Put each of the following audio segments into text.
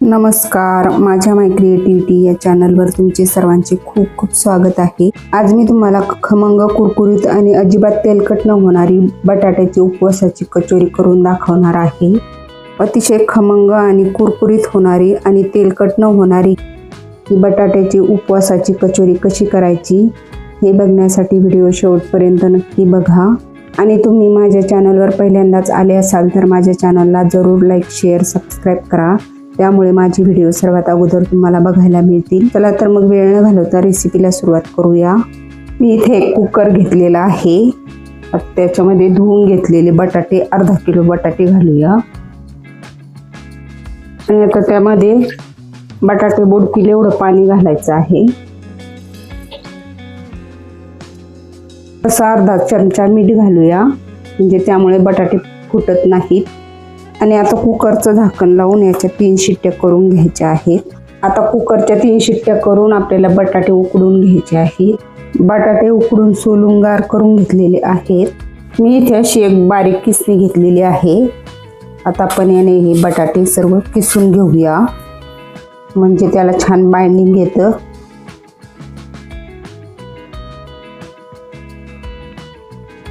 नमस्कार माझ्या माय क्रिएटिव्हिटी या चॅनलवर तुमचे सर्वांचे खूप खूप स्वागत आहे. आज मी तुम्हाला खमंग कुरकुरीत आणि अजिबात तेलकट न होणारी बटाट्याची उपवासाची कचोरी करून दाखवणार आहे. अतिशय खमंग आणि कुरकुरीत होणारी आणि तेलकट न होणारी ही बटाट्याची उपवासाची कचोरी कशी करायची हे बघण्यासाठी व्हिडिओ शेवटपर्यंत नक्की बघा. आणि तुम्ही माझ्या चॅनलवर पहिल्यांदाच आले असाल तर माझ्या चॅनलला जरूर लाईक शेअर सबस्क्राईब करा. त्यामुळे माझी व्हिडिओ सर्वात अगोदर तुम्हाला बघायला मिळतील. चला तर मग वेळ न घालवता रेसिपीला सुरुवात करूया. मी इथे एक कुकर घेतलेला आहे. त्याच्यामध्ये धुवून घेतलेले बटाटे अर्धा किलो बटाटे घालूया. आणि आता त्यामध्ये बटाटे बुडतील एवढं पाणी घालायचं आहे. असा अर्धा चमचा मीठ घालूया. म्हणजे त्यामुळे बटाटे फुटत नाहीत. आणि आता कुकरचं झाकण लावून याच्या तीन शिट्ट्या करून घ्यायच्या आहेत. आता कुकरच्या तीन शिट्ट्या करून आपल्याला बटाटे उकडून घ्यायचे आहेत. बटाटे उकडून सोलून गार करून घेतलेले आहेत. मी इथे अशी एक बारीक किसणी घेतलेली आहे. आता आपण याने हे बटाटे सर्व किसून घेऊया. म्हणजे त्याला छान बाइंडिंग येतं.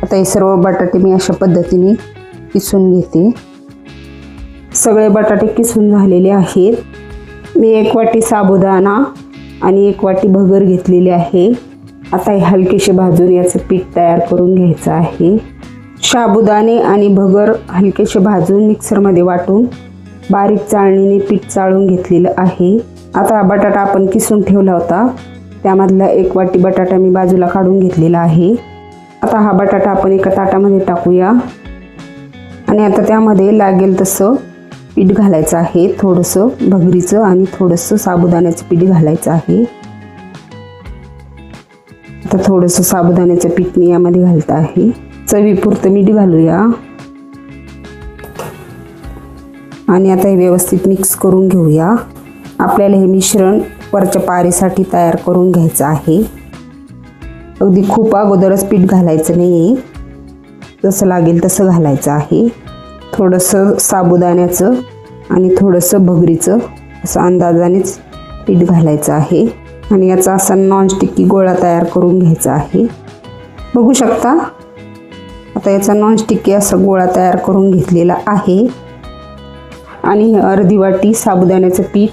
आता हे सर्व बटाटे मी अशा पद्धतीने किसून घेते. सगळे बटाटे किसून झालेले आहेत. मी एक वाटी साबुदाणा आणि एक वाटी भगर घेतलेली आहे. आता हे हलकेसे भाजून याचं पीठ तयार करून घ्यायचं आहे. साबुदाणे आणि भगर हलकेसे भाजून मिक्सरमध्ये वाटून बारीक चाळणीने पीठ चाळून घेतलेलं आहे. आता बटाटा आपण किसून ठेवला होता. त्यामधला एक वाटी बटाटा मी बाजूला काढून घेतलेला आहे. आता हा बटाटा आपण एका ताटामध्ये टाकूया. आणि आता त्यामध्ये लागेल तसं पीठ घालायचं आहे. थोडंसं भगरीचं आणि थोडंसं साबुदाण्याचं पीठ घालायचं आहे. आता थोडंसं साबुदाण्याचं पीठ मी यामध्ये घालत आहे. चवीपुरतं मीठ घालूया. आणि आता हे व्यवस्थित मिक्स करून घेऊया. आपल्याला हे मिश्रण वरच्या पारीसाठी तयार करून घ्यायचं आहे. अगदी खूप अगोदरच पीठ घालायचं नाही आहे जसं लागेल तसं घालायचं आहे. थोडंसं साबुदाण्याचं आणि थोडंसं भगरीचं असं अंदाजानेच पीठ घालायचं आहे. आणि याचा असा नॉनस्टिकी गोळा तयार करून घ्यायचा आहे. बघू शकता आता याचा नॉनस्टिकी असा गोळा तयार करून घेतलेला आहे. आणि अर्धी वाटी साबुदाण्याचं पीठ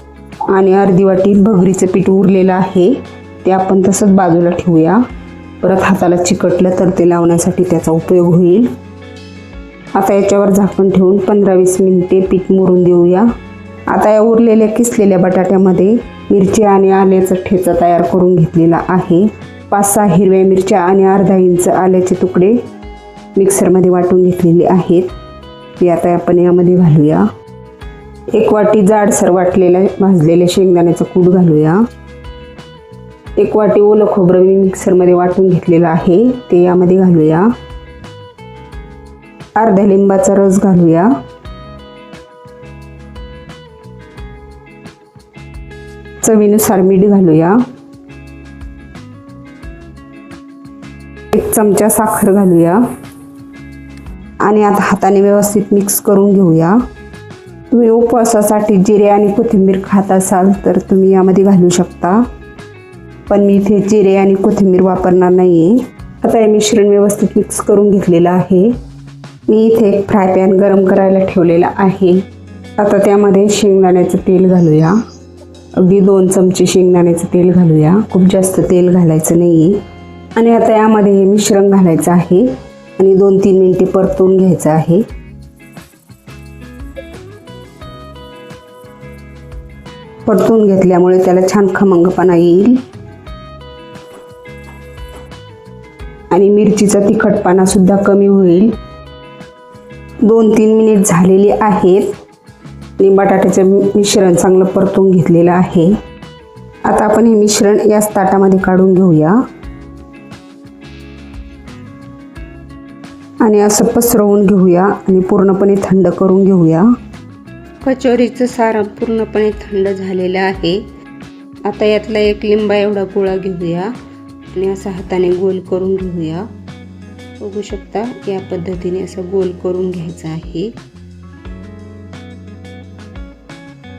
आणि अर्धी वाटी भगरीचं पीठ उरलेलं आहे. ते आपण तसंच बाजूला ठेवूया. परत हाताला चिकटलं तर ते लावण्यासाठी त्याचा उपयोग होईल. आता याच्यावर झाकण ठेवून पंधरा वीस मिनिटे पीठ मुरून देऊया. आता या उरलेल्या किसलेल्या बटाट्यामध्ये मिरची आणि आल्याचा ठेचा तयार करून घेतलेला आहे. पाच सहा हिरव्या मिरच्या आणि अर्धा इंच आल्याचे तुकडे मिक्सरमध्ये वाटून घेतलेले आहेत. ते आता आपण यामध्ये घालूया. एक वाटी जाडसर वाटलेल्या भाजलेल्या शेंगदाण्याचं कूट घालूया. एक वाटी ओलं खोबरं मी मिक्सरमध्ये वाटून घेतलेलं आहे. ते यामध्ये घालूया. अर्ध्या लिंबाचा रस घालूया. चवीनुसार मीठ घालूया. एक चमचा साखर घालूया. आणि आता हाताने व्यवस्थित मिक्स करून घेऊया. तुम्ही उपवासासाठी जिरे आणि कोथिंबीर खात असाल तर तुम्ही यामध्ये घालू शकता. पण मी इथे जिरे आणि कोथिंबीर वापरणार नाही आहे आता हे मिश्रण व्यवस्थित मिक्स करून घेतलेलं आहे. मी इथे एक फ्राय पॅन गरम करायला ठेवलेला आहे. आता त्यामध्ये शेंगदाण्याचं तेल घालूया. अगदी दोन चमचे शेंगदाण्याचं तेल घालूया. खूप जास्त तेल घालायचं नाही आहे आणि आता यामध्ये हे मिश्रण घालायचं आहे. आणि दोन तीन मिनटे परतून घ्यायचं आहे. परतून घेतल्यामुळे त्याला छान खमंगपणा येईल. आणि मिरचीचा तिखटपणा सुद्धा कमी होईल. दोन तीन मिनिट झालेली आहेत. आणि बटाट्याचं मिश्रण चांगलं परतून घेतलेलं आहे. आता आपण हे मिश्रण याच ताटामध्ये काढून घेऊया. आणि असं पसरवून घेऊया आणि पूर्णपणे थंड करून घेऊया. कचोरीचं सारण पूर्णपणे थंड झालेलं आहे. आता यातला एक लिंबा एवढा गोळा घेऊया आणि असा हाताने गोल करून घेऊया. बघू शकता या पद्धतीने असं गोल करून घ्यायचं आहे.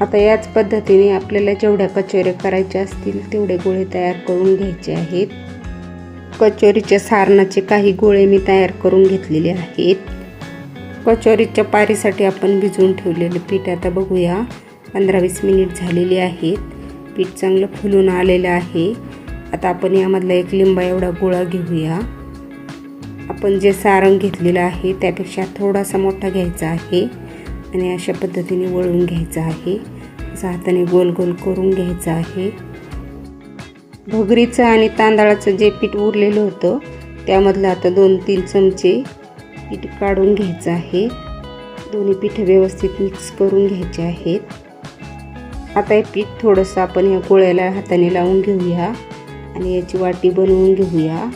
आता याच पद्धतीने आपल्याला जेवढ्या कचोऱ्या करायच्या असतील तेवढे गोळे तयार करून घ्यायचे आहेत. कचोरीच्या सारणाचे काही गोळे मी तयार करून घेतलेले आहेत. कचोरीच्या पारीसाठी आपण भिजवून ठेवलेले पीठ आता बघूया. पंधरा वीस मिनिट झालेली आहेत. पीठ चांगलं फुलून आलेलं आहे. आता आपण यामधला एक लिंबा एवढा गोळा घेऊया. आपण जे सारण घेतलेलं आहे त्यापेक्षा थोडासा मोठा घ्यायचा आहे आणि अशा पद्धतीने वळून घ्यायचं आहे. असं हाताने गोल गोल करून घ्यायचं आहे. भगरीचं आणि तांदळाचं जे पीठ उरलेलं होतं त्यामधलं आता दोन तीन चमचे पीठ काढून घ्यायचं आहे. दोन्ही पीठ व्यवस्थित मिक्स करून घ्यायचे आहेत. आता हे पीठ थोडंसं आपण या गोळ्याला हाताने लावून घेऊया आणि याची वाटी बनवून घेऊया.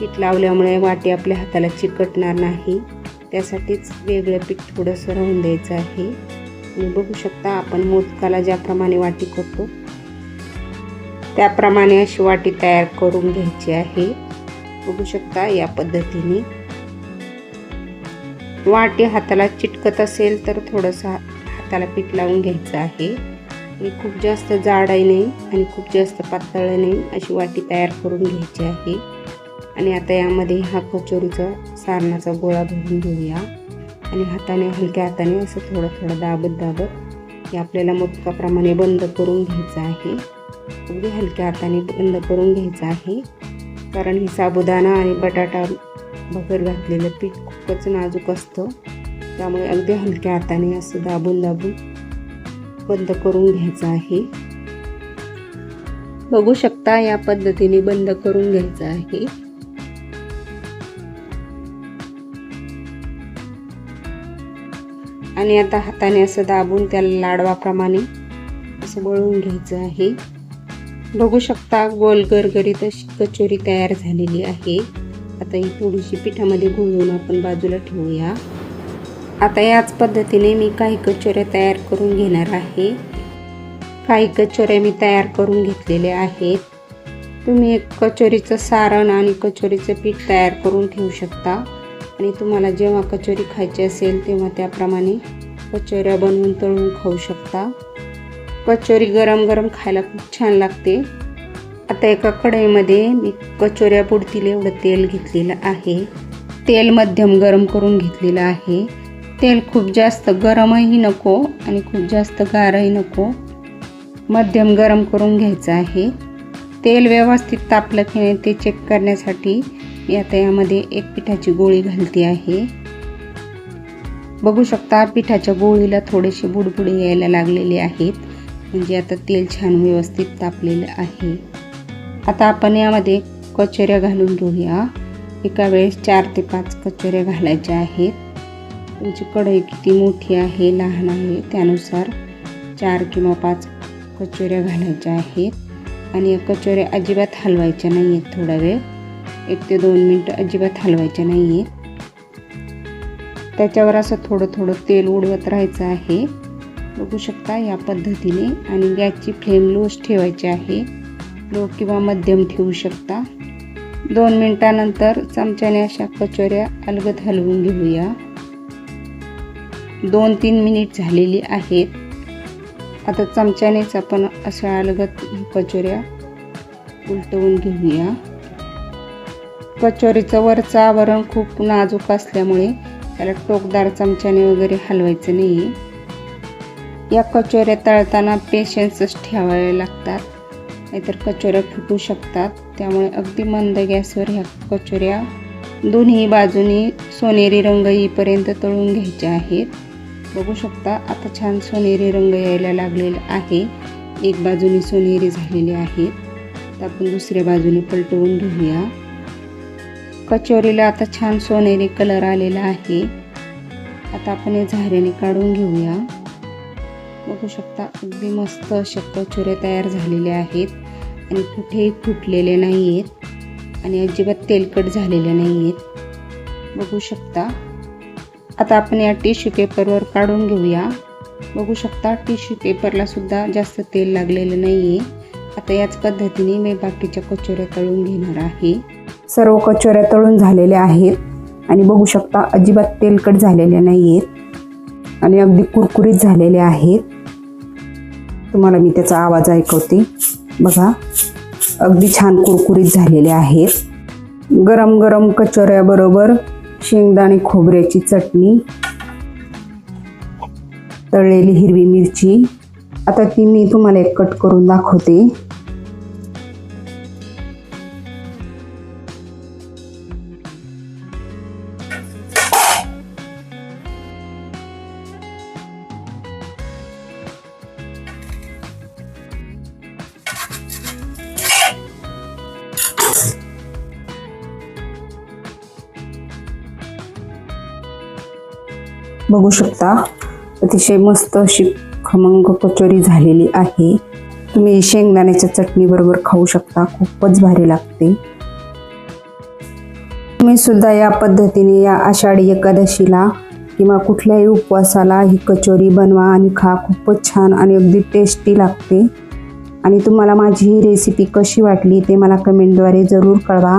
पीठ लावल्यामुळे वाटी आपल्या हाताला चिकटणार नाही. त्यासाठीच वेगळं पीठ थोडंसं राहून द्यायचं आहे. आणि बघू शकता आपण मोदकाला ज्याप्रमाणे वाटी करतो त्याप्रमाणे अशी वाटी तयार करून घ्यायची आहे. बघू शकता या पद्धतीने. वाटी हाताला चिटकत असेल तर थोडंसं हाताला पीठ लावून घ्यायचं आहे. आणि खूप जास्त जाडही नाही आणि खूप जास्त पातळ नाही अशी वाटी तयार करून घ्यायची आहे. आणि आता यामध्ये हा कचोरीचा सारणाचा गोळा भरून घेऊया. आणि हाताने हलक्या हाताने असं थोडं थोडं दाबत दाबत हे आपल्याला मोदकाप्रमाणे बंद करून घ्यायचं आहे. अगदी हलक्या हाताने बंद करून घ्यायचं आहे. कारण ही साबुदाणा आणि बटाटा भगर घातलेलं पीठ खूपच नाजूक असतं. त्यामुळे अगदी हलक्या हाताने असं दाबून दाबून बंद करून घ्यायचं आहे. बघू शकता या पद्धतीने बंद करून घ्यायचं आहे. आणि आता हाताने असं दाबून त्याला लाडवाप्रमाणे असं वळून घ्यायचं आहे. बघू शकता गोल गरगरीत अशी कचोरी तयार झालेली आहे. आता ही थोडीशी पिठामध्ये घोळून आपण बाजूला ठेवूया. आता याच पद्धतीने मी काही कचोऱ्या तयार करून घेणार आहे. काही कचोऱ्या मी तयार करून घेतलेल्या आहेत. तुम्ही एक कचोरीचं सारण आणि कचोरीचं पीठ तयार करून ठेवू शकता. आणि तुम्हाला जेव्हा कचोरी खायची असेल तेव्हा त्याप्रमाणे कचोऱ्या बनवून तळून खाऊ शकता. कचोरी गरम गरम खायला खूप छान लागते. आता एका कढईमध्ये मी कचोऱ्या पुडतील एवढं तेल घेतलेलं आहे. तेल मध्यम गरम करून घेतलेलं आहे. तेल खूप जास्त गरमही नको आणि खूप जास्त गारही नको. मध्यम गरम करून घ्यायचं आहे. तेल व्यवस्थित तापलं की नाही ते चेक करण्यासाठी आता यामध्ये एक पिठाची गोळी घालते आहे. बघू शकता पिठाच्या गोळीला थोडेसे बुडबुडे यायला लागलेले आहेत. म्हणजे आता तेल छान व्यवस्थित तापलेलं आहे. आता आपण यामध्ये कचोऱ्या घालून घेऊया. एका वेळेस चार ते पाच कचोऱ्या घालायच्या आहेत. तुमची कढई किती मोठी आहे लहान आहे त्यानुसार चार किंवा पाच कचोऱ्या घालायच्या आहेत. आणि या कचोऱ्या अजिबात हलवायच्या नाही आहेत थोडा वेळ. एक ते दोन मिनटं अजिबात हलवायच्या नाही आहेत त्याच्यावर असं थोडं थोडं तेल उडवत राहायचं आहे. बघू शकता या पद्धतीने आणि गॅसची फ्लेम लोच ठेवायची आहे. लो किंवा मध्यम ठेवू शकता. दोन मिनटानंतर चमच्याने अशा कचोऱ्या अलगद हलवून घेऊया. दोन तीन मिनिट झालेली आहेत. आता चमच्यानेच आपण अशा अलगद कचोऱ्या उलटवून घेऊया. कचोरीचं वरचं आवरण खूप नाजूक असल्यामुळे त्याला टोकदार चमच्याने वगैरे हलवायचं नाही. या कचोऱ्या तळताना पेशन्सच ठेवावे लागतात. नाहीतर कचोऱ्या फुटू शकतात. त्यामुळे अगदी मंद गॅसवर ह्या कचोऱ्या दोन्ही बाजूनी सोनेरी रंग येईपर्यंत तळून घ्यायच्या आहेत. बघू शकता आता छान सोनेरी रंग यायला लागलेला आहे. एक बाजूने सोनेरी झालेली आहे तर आपण दुसऱ्या बाजूने पलटवून घेऊया. कचोरीला आता छान सोनेरी कलर आलेला आहे. आता आपण हे झाऱ्याने काढून घेऊया. बघू शकता अगदी मस्त अशा कचोऱ्या तयार झालेल्या आहेत. आणि कुठेही फुटलेले नाही आहेत आणि अजिबात तेलकट झालेले नाही आहेत बघू शकता. आता आपण या टिश्यू पेपरवर काढून घेऊया. बघू शकता टिश्यू पेपरला सुद्धा जास्त तेल लागलेलं नाही आहे आता याच पद्धतीने मी बाकीच्या कचोऱ्या तळून घेणार आहे. सर्व कचोऱ्या तळून झालेल्या आहेत. आणि बघू शकता अजिबात तेलकट झालेल्या नाही आहेत आणि अगदी कुरकुरीत झालेल्या आहेत. तुम्हाला मी त्याचा आवाज ऐकवते. बघा अगदी छान कुरकुरीत झालेले आहेत. गरम गरम कचोऱ्याबरोबर शेंगदाणे खोबऱ्याची चटणी तळलेली हिरवी मिरची. आता ती मी तुम्हाला एक कट करून दाखवते. बघू शकता. अतिशय मस्त अशी खमंग कचोरी झालेली आहे. तुम्ही शेंगदाण्याच्या चटणीबरोबर खाऊ शकता. खूपच भारी लागते. तुम्ही सुद्धा या पद्धतीने या आषाढी एकादशीला किंवा कुठल्याही उपवासाला ही कचोरी बनवा आणि खा. खूपच छान आणि अगदी टेस्टी लागते. आणि तुम्हाला माझी ही रेसिपी कशी वाटली ते मला कमेंटद्वारे जरूर कळवा.